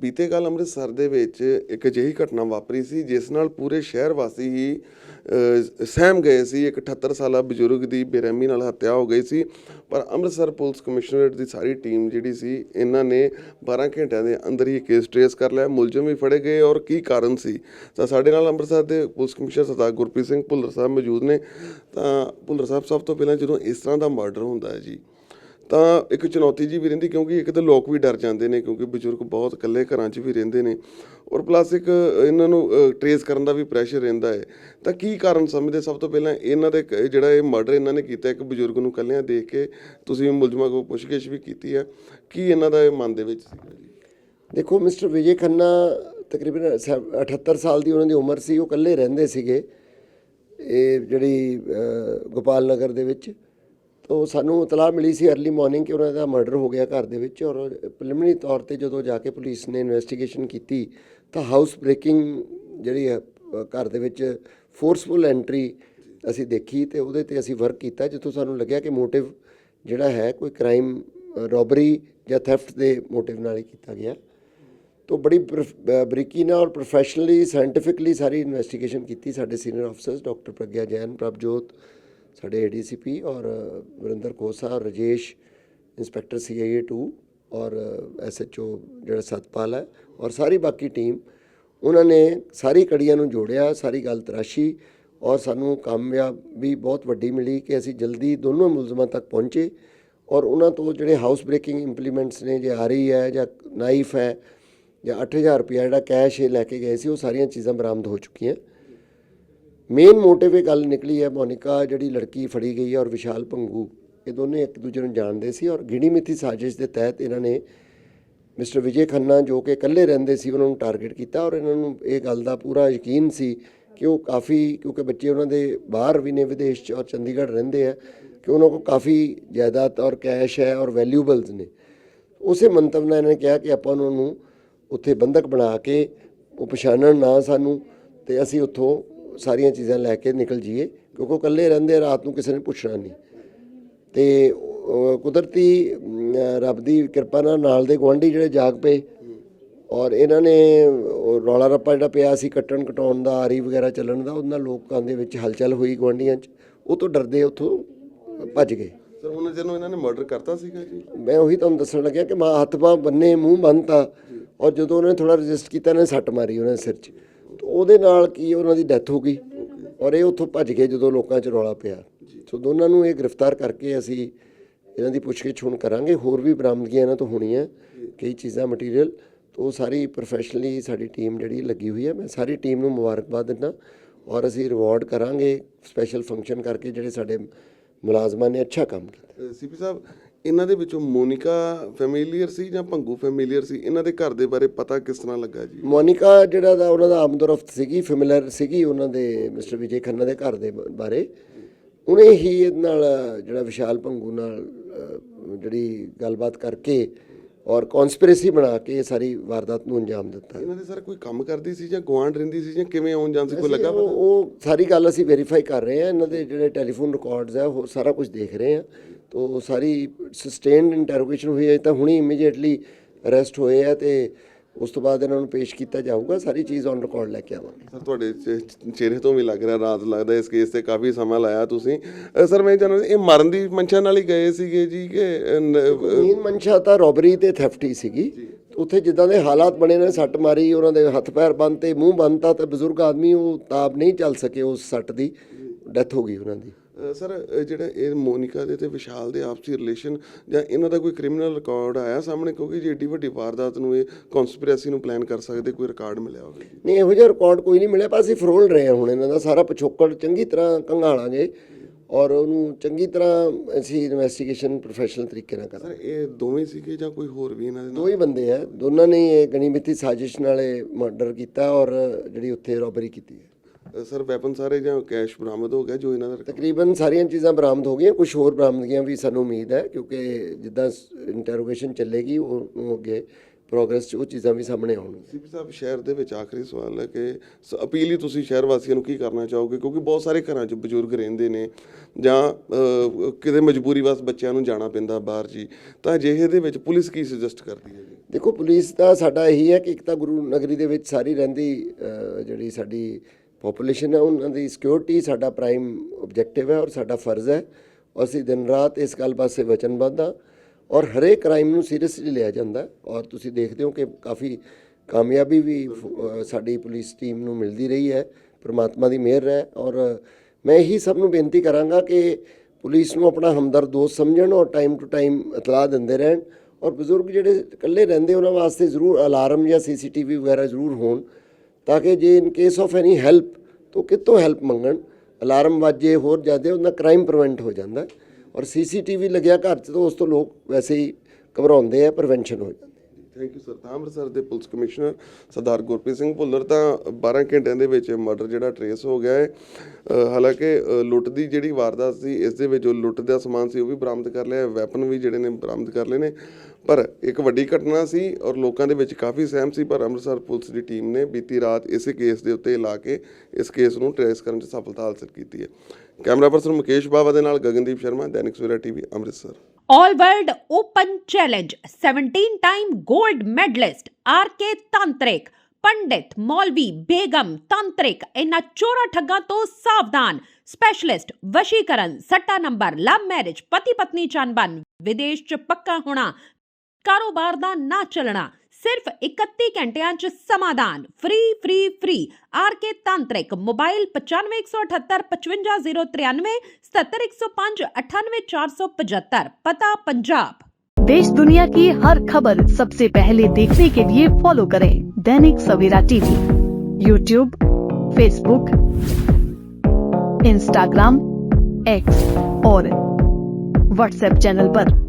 ਬੀਤੇ ਕੱਲ ਅੰਮ੍ਰਿਤਸਰ ਦੇ ਵਿੱਚ ਇੱਕ ਅਜਿਹੀ ਘਟਨਾ ਵਾਪਰੀ ਸੀ, ਜਿਸ ਨਾਲ ਪੂਰੇ ਸ਼ਹਿਰ ਵਾਸੀ ਹੀ ਸਹਿਮ ਗਏ ਸੀ। ਇੱਕ 78 ਸਾਲਾ ਬਜ਼ੁਰਗ ਦੀ ਬੇਰਹਿਮੀ ਨਾਲ ਹੱਤਿਆ ਹੋ ਗਈ ਸੀ। ਪਰ ਅੰਮ੍ਰਿਤਸਰ ਪੁਲਿਸ ਕਮਿਸ਼ਨਰੇਟ ਦੀ ਸਾਰੀ ਟੀਮ ਜਿਹੜੀ ਸੀ, ਇਹਨਾਂ ਨੇ 12 ਘੰਟਿਆਂ ਦੇ ਅੰਦਰ ਹੀ ਕੇਸ ਟ੍ਰੇਸ ਕਰ ਲਿਆ। ਮੁਲਜ਼ਮ ਵੀ ਫੜੇ ਗਏ ਔਰ ਕੀ ਕਾਰਨ ਸੀ? ਤਾਂ ਸਾਡੇ ਨਾਲ ਅੰਮ੍ਰਿਤਸਰ ਦੇ ਪੁਲਿਸ ਕਮਿਸ਼ਨਰ ਸਰਦਾਰ ਗੁਰਪ੍ਰੀਤ ਸਿੰਘ ਭੁੱਲਰ ਸਾਹਿਬ ਮੌਜੂਦ ਨੇ। ਤਾਂ ਭੁੱਲਰ ਸਾਹਿਬ, ਸਭ ਤੋਂ ਪਹਿਲਾਂ ਜਦੋਂ ਇਸ ਤਰ੍ਹਾਂ ਦਾ ਮਰਡਰ ਹੁੰਦਾ ਹੈ ਜੀ ਤਾਂ ਇੱਕ ਚੁਣੌਤੀ ਜੀ ਵੀ ਰਹਿੰਦੀ ਕਿਉਂਕਿ ਇੱਕ ਤਾਂ ਲੋਕ ਵੀ ਡਰ ਜਾਂਦੇ ਨੇ ਕਿਉਂਕਿ ਬਜ਼ੁਰਗ ਬਹੁਤ ਇਕੱਲੇ ਘਰਾਂ 'ਚ ਵੀ ਰਹਿੰਦੇ ਨੇ ਔਰ ਪਲੱਸ ਇੱਕ ਇਹਨਾਂ ਨੂੰ ਟਰੇਸ ਕਰਨ ਦਾ ਵੀ ਪ੍ਰੈਸ਼ਰ ਰਹਿੰਦਾ ਹੈ। ਤਾਂ ਕੀ ਕਾਰਨ ਸਮਝਦੇ? ਸਭ ਤੋਂ ਪਹਿਲਾਂ ਇਹਨਾਂ ਦੇ ਕ- ਜਿਹੜਾ ਇਹ ਮਰਡਰ ਇਹਨਾਂ ਨੇ ਕੀਤਾ, ਇੱਕ ਬਜ਼ੁਰਗ ਨੂੰ ਇਕੱਲਿਆਂ ਦੇਖ ਕੇ ਤੁਸੀਂ ਮੁਲਜ਼ਮਾਂ ਕੋਲ ਪੁੱਛਗਿੱਛ ਵੀ ਕੀਤੀ ਹੈ ਕੀ ਇਹਨਾਂ ਦਾ ਇਹ ਮਨ ਦੇ ਵਿੱਚ ਸੀਗਾ ਜੀ? ਦੇਖੋ ਮਿਸਟਰ ਵਿਜੇ ਖੰਨਾ ਤਕਰੀਬਨ ਸੈ- 78 ਸਾਲ ਦੀ ਉਹਨਾਂ ਦੀ ਉਮਰ ਸੀ, ਉਹ ਇਕੱਲੇ ਰਹਿੰਦੇ ਸੀਗੇ, ਇਹ ਜਿਹੜੀ ਗੋਪਾਲ ਨਗਰ ਦੇ ਵਿੱਚ। ਤੋਂ ਸਾਨੂੰ ਇਤਲਾਹ ਮਿਲੀ ਸੀ अर्ਲੀ ਮਾਰਨਿੰਗ ਕਿ ਉਹਨਾਂ ਦਾ ਮਰਡਰ ਹੋ ਗਿਆ ਘਰ ਦੇ ਵਿੱਚ ਔਰ ਪ੍ਰੀਲਿਮਿਨਰੀ ਤੌਰ ਤੇ ਜਦੋਂ ਜਾ ਕੇ ਪੁਲਿਸ ਨੇ ਇਨਵੈਸਟੀਗੇਸ਼ਨ ਕੀਤੀ ਤਾਂ ਹਾਊਸ ਬ੍ਰੇਕਿੰਗ ਜਿਹੜੀ ਹੈ ਘਰ ਦੇ ਵਿੱਚ ਫੋਰਸਫੁਲ ਐਂਟਰੀ ਅਸੀਂ ਦੇਖੀ ਤੇ ਉਹਦੇ ਤੇ ਅਸੀਂ ਵਰਕ ਕੀਤਾ ਜਿੱਥੋਂ ਸਾਨੂੰ ਲੱਗਿਆ ਕਿ ਮੋਟਿਵ ਜਿਹੜਾ ਹੈ ਕੋਈ ਕ੍ਰਾਈਮ ਰੋਬਰੀ ਜਾਂ ਥੈਫਟ ਦੇ ਮੋਟਿਵ ਨਾਲ ਹੀ ਕੀਤਾ ਗਿਆ। ਤੋ ਬੜੀ ਪ੍ਰਫ- ਬਰੀਕੀ ਨਾਲ ਔਰ ਪ੍ਰੋਫੈਸ਼ਨਲੀ ਸਾਇੰਟੀਫਿਕਲੀ ਸਾਰੀ ਇਨਵੈਸਟੀਗੇਸ਼ਨ ਕੀਤੀ ਸਾਡੇ ਸੀਨੀਅਰ ਅਫਸਰਸ ਡਾਕਟਰ ਪ੍ਰਗਿਆ ਜੈਨ, ਪ੍ਰਭਜੋਤ ਸਾਡੇ ਏਡੀਸੀਪੀ ਔਰ ਅ, ਵਰਿੰਦਰ ਕੋਸਾ ਔਰ ਰਜੇਸ਼ ਇੰਸਪੈਕਟਰ ਸੀਆਈਏ 2 ਔਰ ਐਸਐਚਓ ਜਿਹੜਾ ਸਤਪਾਲ ਹੈ ਔਰ ਸਾਰੀ ਬਾਕੀ ਟੀਮ ਉਹਨਾਂ ਨੇ ਸਾਰੀ ਕੜੀਆਂ ਨੂੰ ਜੋੜਿਆ ਸਾਰੀ ਗੱਲ ਤਰਾਸ਼ੀ ਔਰ ਸਾਨੂੰ ਕਾਮਯਾਬੀ ਬਹੁਤ ਵੱਡੀ ਮਿਲੀ ਕਿ ਅਸੀਂ ਜਲਦੀ ਦੋਨੋਂ ਮੁਲਜ਼ਮਾਂ ਤੱਕ ਪਹੁੰਚੇ ਔਰ ਉਹਨਾਂ ਤੋਂ ਜਿਹੜੇ ਹਾਊਸ ਬ੍ਰੇਕਿੰਗ ਇੰਪਲੀਮੈਂਟਸ ਨੇ ਜੇ ਆਰੀ ਹੈ ਜਾਂ ਨਾਈਫ ਹੈ ਜਾਂ 8000 ਰੁਪਇਆ ਜਿਹੜਾ ਕੈਸ਼ ਇਹ ਲੈ ਕੇ ਗਏ ਸੀ ਉਹ ਸਾਰੀਆਂ ਚੀਜ਼ਾਂ ਬਰਾਮਦ ਹੋ ਚੁੱਕੀਆਂ। ਮੇਨ ਮੋਟਿਵ ਇਹ ਗੱਲ ਨਿਕਲੀ ਹੈ ਮੋਨਿਕਾ, ਜਿਹੜੀ ਲੜਕੀ ਫੜੀ ਗਈ ਹੈ ਔਰ ਵਿਸ਼ਾਲ ਭੰਗੂ ਇਹ ਦੋਨੇ ਇੱਕ ਦੂਜੇ ਨੂੰ ਜਾਣਦੇ ਸੀ ਔਰ ਗਿਣੀ ਮਿੱਥੀ ਸਾਜ਼ਿਸ਼ ਦੇ ਤਹਿਤ ਇਹਨਾਂ ਨੇ ਮਿਸਟਰ ਵਿਜੇ ਖੰਨਾ ਜੋ ਕਿ ਇਕੱਲੇ ਰਹਿੰਦੇ ਸੀ, ਉਹਨਾਂ ਨੂੰ ਟਾਰਗੇਟ ਕੀਤਾ ਔਰ ਇਹਨਾਂ ਨੂੰ ਇਹ ਗੱਲ ਦਾ ਪੂਰਾ ਯਕੀਨ ਸੀ ਕਿ ਉਹ ਕਾਫੀ, ਕਿਉਂਕਿ ਬੱਚੇ ਉਹਨਾਂ ਦੇ ਬਾਹਰ ਵੀ ਨੇ ਵਿਦੇਸ਼ 'ਚ ਔਰ ਚੰਡੀਗੜ੍ਹ ਰਹਿੰਦੇ ਆ, ਕਿ ਉਹਨਾਂ ਕੋਲ ਕਾਫੀ ਜਾਇਦਾਦ ਔਰ ਕੈਸ਼ ਹੈ ਔਰ ਵੈਲਿਊਬਲਸ ਨੇ। ਉਸੇ ਮੰਤਵ ਨਾਲ ਇਹਨਾਂ ਨੇ ਕਿਹਾ ਕਿ ਆਪਾਂ ਉਹਨਾਂ ਨੂੰ ਉੱਥੇ ਬੰਧਕ ਬਣਾ ਕੇ ਉਹ ਪਛਾਣਨ ਨਾ ਸਾਨੂੰ ਤੇ ਅਸੀਂ ਉੱਥੋਂ ਸਾਰੀਆਂ ਚੀਜ਼ਾਂ ਲੈ ਕੇ ਨਿਕਲ ਜਾਈਏ ਕਿਉਂਕਿ ਇਕੱਲੇ ਰਹਿੰਦੇ ਰਾਤ ਨੂੰ ਕਿਸੇ ਨੇ ਪੁੱਛਣਾ ਨਹੀਂ। ਤੇ ਕੁਦਰਤੀ ਰੱਬ ਦੀ ਕਿਰਪਾ ਨਾਲ ਨਾਲ ਦੇ ਗੁਆਂਢੀ ਜਿਹੜੇ ਜਾਗ ਪਏ ਔਰ ਇਹਨਾਂ ਨੇ ਰੌਲਾ ਰੱਪਾ ਜਿਹੜਾ ਪਿਆ ਸੀ ਕੱਟਣ ਕਟਾਉਣ ਦਾ ਆਰੀ ਵਗੈਰਾ ਚੱਲਣ ਦਾ ਉਹਨਾਂ ਲੋਕਾਂ ਦੇ ਵਿੱਚ ਹਲਚਲ ਹੋਈ ਗੁਆਂਢੀਆਂ 'ਚ। ਉਹ ਤੋਂ ਡਰਦੇ ਉੱਥੋਂ ਭੱਜ ਗਏ। ਸਰ ਉਹਨਾਂ ਜਦੋਂ ਇਹਨਾਂ ਨੇ ਮਰਡਰ ਕਰਤਾ ਸੀਗਾ ਜੀ? ਮੈਂ ਉਹੀ ਤੁਹਾਨੂੰ ਦੱਸਣ ਲੱਗਿਆ ਕਿ ਮਾਂ ਹੱਥ ਬਾਂਹ ਬੰਨੇ ਮੂੰਹ ਬੰਨਤਾ ਔਰ ਜਦੋਂ ਉਹਨੇ ਥੋੜਾ ਰੈਜ਼ਿਸਟ ਕੀਤਾ ਨੇ ਸੱਟ ਮਾਰੀ ਉਹਨਾਂ ਦੇ ਸਿਰ 'ਚ। ਉਹਦੇ ਨਾਲ ਕੀ ਉਹਨਾਂ ਦੀ ਡੈਥ ਹੋ ਗਈ। ਔਰ ਇਹ ਉੱਥੋਂ ਭੱਜ ਗਏ ਜਦੋਂ ਲੋਕਾਂ 'ਚ ਰੌਲਾ ਪਿਆ। ਸੋ ਦੋਨਾਂ ਨੂੰ ਇਹ ਗ੍ਰਿਫਤਾਰ ਕਰਕੇ ਅਸੀਂ ਇਹਨਾਂ ਦੀ ਪੁੱਛਗਿੱਛ ਹੁਣ ਕਰਾਂਗੇ। ਹੋਰ ਵੀ ਬਰਾਮਦਗੀਆਂ ਇਹਨਾਂ ਤੋਂ ਹੋਣੀਆਂ, ਕਈ ਚੀਜ਼ਾਂ ਮਟੀਰੀਅਲ ਉਹ ਸਾਰੀ ਪ੍ਰੋਫੈਸ਼ਨਲੀ ਸਾਡੀ ਟੀਮ ਜਿਹੜੀ ਲੱਗੀ ਹੋਈ ਹੈ ਮੈਂ ਸਾਰੀ ਟੀਮ ਨੂੰ ਮੁਬਾਰਕਬਾਦ ਦਿੰਦਾ ਔਰ ਅਸੀਂ ਰਿਵਾਰਡ ਕਰਾਂਗੇ। ਸਪੈਸ਼ਲ ਫੰਕਸ਼ਨ ਕਰਕੇ ਜਿਹੜੇ ਸਾਡੇ ਮੁਲਾਜ਼ਮਾਂ ਨੇ ਅੱਛਾ ਕੰਮ ਕੀਤਾ। ਸੀਪੀ ਸਾਹਿਬ ਇਹਨਾਂ ਦੇ ਵਿੱਚੋਂ ਮੋਨਿਕਾ ਫੈਮਿਲੀਅਰ ਸੀ ਜਾਂ ਭੰਗੂ ਫੈਮਿਲੀਅਰ ਸੀ? ਇਹਨਾਂ ਦੇ ਘਰ ਦੇ ਬਾਰੇ ਪਤਾ ਕਿਸ ਤਰ੍ਹਾਂ ਲੱਗਾ ਜੀ? ਮੋਨਿਕਾ ਜਿਹੜਾ ਦਾ ਉਹਨਾਂ ਦਾ ਆਮਦਰਫਤ ਸੀਗੀ ਫੈਮਿਲੀਅਰ ਸੀਗੀ ਉਹਨਾਂ ਦੇ ਮਿਸਟਰ ਵਿਜੇ ਖੰਨਾ ਦੇ ਘਰ ਦੇ ਬਾਰੇ। ਉਹਨੇ ਹੀ ਇਹਦੇ ਨਾਲ ਜਿਹੜਾ ਵਿਸ਼ਾਲ ਭੰਗੂ ਨਾਲ ਜਿਹੜੀ ਗੱਲਬਾਤ ਕਰਕੇ ਔਰ ਕਨਸਪੀਰੇਸੀ ਬਣਾ ਕੇ ਇਹ ਸਾਰੀ ਵਾਰਦਾਤ ਨੂੰ ਅੰਜਾਮ ਦਿੱਤਾ। ਇਹਨਾਂ ਦੇ ਸਰ ਕੋਈ ਕੰਮ ਕਰਦੀ ਸੀ ਜਾਂ ਗੁਆਂਢ ਰਹਿੰਦੀ ਸੀ ਜਾਂ ਕਿਵੇਂ ਆਉਣ ਜਾਣ ਸੀ ਕੋਈ ਲੱਗਾ ਉਹ ਉਹ ਸਾਰੀ ਗੱਲ ਅਸੀਂ ਵੈਰੀਫਾਈ ਕਰ ਰਹੇ ਹਾਂ। ਇਹਨਾਂ ਦੇ ਜਿਹੜੇ ਟੈਲੀਫੋਨ ਰਿਕਾਰਡਸ ਹੈ ਉਹ ਸਾਰਾ ਕੁਝ ਦੇਖ ਰਹੇ ਹਾਂ। ਤੋਂ ਸਾਰੀ ਸਸਟੇਨਡ ਇੰਟਰੋਗੇਸ਼ਨ ਹੋਈ ਹੈ ਤਾਂ ਹੁਣੀ ਇਮੀਡੀਏਟਲੀ ਅਰੈਸਟ ਹੋਏ ਆ ਤੇ ਉਸ ਤੋਂ ਬਾਅਦ ਇਹਨਾਂ ਨੂੰ ਪੇਸ਼ ਕੀਤਾ ਜਾਊਗਾ ਸਾਰੀ ਚੀਜ਼ ਔਨ ਰਿਕਾਰਡ ਲੈ ਕੇ ਆਵਾਂਗੇ। ਸਰ ਤੁਹਾਡੇ ਚਿਹ- ਚਿਹਰੇ ਤੋਂ ਵੀ ਲੱਗ ਰਿਹਾ ਰਾਤ ਲੱਗਦਾ ਇਸ ਕੇਸ ਤੇ ਕਾਫੀ ਸਮਾਂ ਲਾਇਆ ਤੁਸੀਂ। ਸਰ ਮੈਂ ਜਾਣਦਾ ਇਹ ਮਰਨ ਦੀ ਮਨਸ਼ਾ ਨਾਲ ਹੀ ਗਏ ਸੀਗੇ ਜੀ ਕਿ ਮੇਨ ਮਨਸ਼ਾ ਤਾਂ ਰੋਬਰੀ ਤੇ ਥੈਫਟ ਸੀਗੀ। ਉੱਥੇ ਜਿੱਦਾਂ ਦੇ ਹਾਲਾਤ ਬਣੇ ਨੇ ਸੱਟ ਮਾਰੀ ਉਹਨਾਂ ਦੇ ਹੱਥ ਪੈਰ ਬੰਨ ਤੇ ਮੂੰਹ ਬੰਨਤਾ ਤੇ ਬਜ਼ੁਰਗ ਆਦਮੀ ਉਹ ਤਾਬ ਨਹੀਂ ਚੱਲ ਸਕੇ ਉਸ ਸੱਟ ਦੀ ਡੈਥ ਹੋ ਗਈ ਉਹਨਾਂ ਦੀ। ਸਰ ਜਿਹੜਾ ਇਹ ਮੋਨਿਕਾ ਦੇ ਤੇ ਵਿਸ਼ਾਲ ਦੇ ਆਪਸੀ ਰਿਲੇਸ਼ਨ ਜਾਂ ਇਹਨਾਂ ਦਾ ਕੋਈ ਕ੍ਰਿਮੀਨਲ ਰਿਕਾਰਡ ਆਇਆ ਸਾਹਮਣੇ? ਕਿਉਂਕਿ ਜੇ ਏਡੀ ਵੱਡੀ ਵਾਰਦਾਤ ਨੂੰ ਇਹ ਕਨਸਪੀਰੇਸੀ ਨੂੰ ਪਲਾਨ ਕਰ ਸਕਦੇ ਕੋਈ ਰਿਕਾਰਡ ਮਿਲਿਆ ਹੋਵੇ। ਨਹੀਂ ਇਹੋ ਜਿਹਾ ਰਿਕਾਰਡ ਕੋਈ ਨਹੀਂ ਮਿਲਿਆ ਪਰ ਅਸੀਂ ਫਰੋਲ ਰਹੇ ਹਾਂ ਹੁਣ ਇਹਨਾਂ ਦਾ। ਸਾਰਾ ਪਿਛੋਕੜ ਚੰਗੀ ਤਰ੍ਹਾਂ ਕੰਘਾਲਾਂਗੇ ਔਰ ਉਹਨੂੰ ਚੰਗੀ ਤਰ੍ਹਾਂ ਅਸੀਂ ਇਨਵੈਸਟੀਗੇਸ਼ਨ ਪ੍ਰੋਫੈਸ਼ਨਲ ਤਰੀਕੇ ਨਾਲ ਕਰਾਂਗੇ। ਸਰ ਇਹ ਦੋਵੇਂ ਸੀਗੇ ਜਾਂ ਕੋਈ ਹੋਰ ਵੀ ਇਹਨਾਂ ਦੇ ਨਾਲ? ਦੋ ਹੀ ਬੰਦੇ ਆ। ਦੋਨਾਂ ਨੇ ਇਹ ਗਣੀਮਿਤੀ ਸਾਜ਼ਿਸ਼ ਨਾਲ ਇਹ ਮਰਡਰ ਕੀਤਾ ਔਰ ਜਿਹੜੀ ਉੱਥੇ ਰੋਬਰੀ ਕੀਤੀ ਹੈ। ਸਰ ਵੈਪਨ ਸਾਰੇ ਜਾਂ ਕੈਸ਼ ਬਰਾਮਦ ਹੋ ਗਿਆ ਜੋ ਇਹਨਾਂ ਦਾ ਤਕਰੀਬਨ ਸਾਰੀਆਂ ਚੀਜ਼ਾਂ ਬਰਾਮਦ ਹੋ ਗਈਆਂ ਕੁਝ ਹੋਰ ਬਰਾਮਦਗੀਆਂ ਵੀ ਸਾਨੂੰ ਉਮੀਦ ਹੈ ਕਿਉਂਕਿ ਜਿੱਦਾਂ ਇੰਟਰੋਗੇਸ਼ਨ ਚੱਲੇਗੀ ਉਹ ਅੱਗੇ ਪ੍ਰੋਗਰੈਸ 'ਚ ਉਹ ਚੀਜ਼ਾਂ ਵੀ ਸਾਹਮਣੇ ਆਉਣਗੀਆਂ। ਸੀਪੀ ਸਾਹਿਬ ਸ਼ਹਿਰ ਦੇ ਵਿੱਚ ਆਖਰੀ ਸਵਾਲ ਹੈ ਕਿ ਸ- ਅਪੀਲ ਹੀ ਤੁਸੀਂ ਸ਼ਹਿਰ ਵਾਸੀਆਂ ਨੂੰ ਕੀ ਕਰਨਾ ਚਾਹੋਗੇ? ਕਿਉਂਕਿ ਬਹੁਤ ਸਾਰੇ ਘਰਾਂ 'ਚ ਬਜ਼ੁਰਗ ਰਹਿੰਦੇ ਨੇ ਜਾਂ ਕਿਤੇ ਮਜਬੂਰੀ ਵਸ ਬੱਚਿਆਂ ਨੂੰ ਜਾਣਾ ਪੈਂਦਾ ਬਾਹਰ ਜੀ ਤਾਂ ਅਜਿਹੇ ਦੇ ਵਿੱਚ ਪੁਲਿਸ ਕੀ ਸੁਜੈਸਟ ਕਰਦੀ ਹੈ ਜੀ? ਦੇਖੋ ਪੁਲਿਸ ਦਾ ਸਾਡਾ ਇਹੀ ਹੈ ਕਿ ਇੱਕ ਤਾਂ ਗੁਰੂ ਨਗਰੀ ਦੇ ਵਿੱਚ ਸਾਰੀ ਰਹਿੰਦੀ ਜਿਹੜੀ ਸਾਡੀ ਪੋਪੂਲੇਸ਼ਨ ਹੈ ਉਹਨਾਂ ਦੀ ਸਿਕਿਉਰਿਟੀ ਸਾਡਾ ਪ੍ਰਾਈਮ ਆਬਜੈਕਟਿਵ ਹੈ ਔਰ ਸਾਡਾ ਫਰਜ਼ ਹੈ। ਔਰ ਅਸੀਂ ਦਿਨ ਰਾਤ ਇਸ ਗੱਲ ਪਾਸੇ ਵਚਨਬੱਧ ਹਾਂ ਔਰ ਹਰੇਕ ਕ੍ਰਾਈਮ ਨੂੰ ਸੀਰੀਅਸਲੀ ਲਿਆ ਜਾਂਦਾ। ਔਰ ਤੁਸੀਂ ਦੇਖਦੇ ਹੋ ਕਿ ਕਾਫੀ ਕਾਮਯਾਬੀ ਵੀ ਅ, ਸਾਡੀ ਪੁਲਿਸ ਟੀਮ ਨੂੰ ਮਿਲਦੀ ਰਹੀ ਹੈ ਪ੍ਰਮਾਤਮਾ ਦੀ ਮਿਹਰ ਹੈ। ਔਰ ਮੈਂ ਇਹੀ ਸਭ ਨੂੰ ਬੇਨਤੀ ਕਰਾਂਗਾ ਕਿ ਪੁਲਿਸ ਨੂੰ ਆਪਣਾ ਹਮਦਰਦ ਦੋਸਤ ਸਮਝਣ ਔਰ ਟਾਈਮ ਟੂ ਟਾਈਮ ਇਤਲਾਹ ਦਿੰਦੇ ਰਹਿਣ। ਔਰ ਬਜ਼ੁਰਗ ਜਿਹੜੇ ਇਕੱਲੇ ਰਹਿੰਦੇ ਉਹਨਾਂ ਵਾਸਤੇ ਜ਼ਰੂਰ ਅਲਾਰਮ ਜਾਂ ਸੀਸੀਟੀਵੀ ਵਗੈਰਾ ਜ਼ਰੂਰ ਹੋਣ। ਤਾਂ ਕਿ ਜੇ in case of any help ਤਾਂ ਕਿਤੋਂ ਹੈਲਪ ਮੰਗਣ ਅਲਾਰਮ ਵਾਜੇ, ਹੋਰ ਜ਼ਿਆਦਾ ਉਹਦਾ ਕ੍ਰਾਈਮ ਪ੍ਰੀਵੈਂਟ ਹੋ ਜਾਂਦਾ ਹੈ। ਔਰ ਸੀਸੀਟੀਵੀ ਲੱਗਿਆ ਘਰ 'ਚ, ਤਾਂ ਉਸ ਤੋਂ ਲੋਕ ਵੈਸੇ ਹੀ ਘਬਰਾਉਂਦੇ ਆ ਪ੍ਰੀਵੈਂਸ਼ਨ ਹੋ ਜਾਂਦੀ ਥੈਂਕ ਯੂ ਸਰ ਤਾਂ ਅੰਮ੍ਰਿਤਸਰ ਦੇ ਪੁਲਿਸ ਕਮਿਸ਼ਨਰ ਸਰਦਾਰ ਗੁਰਪ੍ਰੀਤ ਸਿੰਘ ਭੁੱਲਰ ਤਾਂ 12 ਘੰਟਿਆਂ ਦੇ ਵਿੱਚ ਮਰਡਰ ਜਿਹੜਾ ਟਰੇਸ ਹੋ ਗਿਆ ਹੈ। ਹਾਲਾਂਕਿ ਲੁੱਟ ਦੀ ਜਿਹੜੀ ਵਾਰਦਾਤ ਸੀ, ਇਸ ਦੇ ਵਿੱਚ ਜੋ ਲੁੱਟ ਦਾ ਸਮਾਨ ਸੀ, ਉਹ ਵੀ ਬਰਾਮਦ ਕਰ ਲਿਆ ਵੈਪਨ ਵੀ ਜਿਹੜੇ ਨੇ ਬਰਾਮਦ ਕਰ ਲਏ ਨੇ। ਪਰ ਇੱਕ ਵੱਡੀ ਘਟਨਾ ਸੀ ਔਰ ਲੋਕਾਂ ਦੇ ਵਿੱਚ ਕਾਫੀ ਸਹਿਮ ਸੀ, ਪਰ ਅੰਮ੍ਰਿਤਸਰ ਪੁਲਿਸ ਦੀ ਟੀਮ ਨੇ ਬੀਤੀ ਰਾਤ ਇਸੇ ਕੇਸ ਦੇ ਉੱਤੇ ਲਾ ਕੇ ਇਸ ਕੇਸ ਨੂੰ ਟਰੇਸ ਕਰਨ 'ਚ ਸਫਲਤਾ ਹਾਸਲ ਕੀਤੀ ਹੈ। ਕੈਮਰਾ ਪਰਸਨ ਮੁਕੇਸ਼ ਬਾਵਾ ਦੇ ਨਾਲ Gagandeep Sharma, Dainik Savera TV, Amritsar. All World Open Challenge 17 time gold medalist RK Tantrik ਪੰਡਿਤ ਮੌਲਵੀ ਬੇਗਮ ਤੰਤਰਿਕ ਇਹਨਾਂ ਚੋਰਾ ਠੱਗਾਂ ਤੋਂ ਸਾਵਧਾਨ ਸਪੈਸ਼ਲਿਸਟ ਵਸ਼ੀਕਰਨ ਸੱਟਾ ਨੰਬਰ ਲਵ ਮੈਰਿਜ ਪਤੀ ਪਤਨੀ ਚੰਬਨ ਵਿਦੇਸ਼ ਚ ਪੱਕਾ ਹੋਣਾ ਕਾਰੋਬਾਰ ਦਾ ਨਾ ਚੱਲਣਾ ਸਿਰਫ 31 ਘੰਟਿਆਂ ਚ ਸਮਾਧਾਨ free free free RK ਤਾਂਤਰਿਕ mobile 9518555093 77105 98475 ਪਤਾ ਪੰਜਾਬ देश दुनिया की हर खबर सबसे पहले देखने के लिए फॉलो करें Dainik Savera TV YouTube Facebook Instagram X और व्हाट्सएप चैनल पर।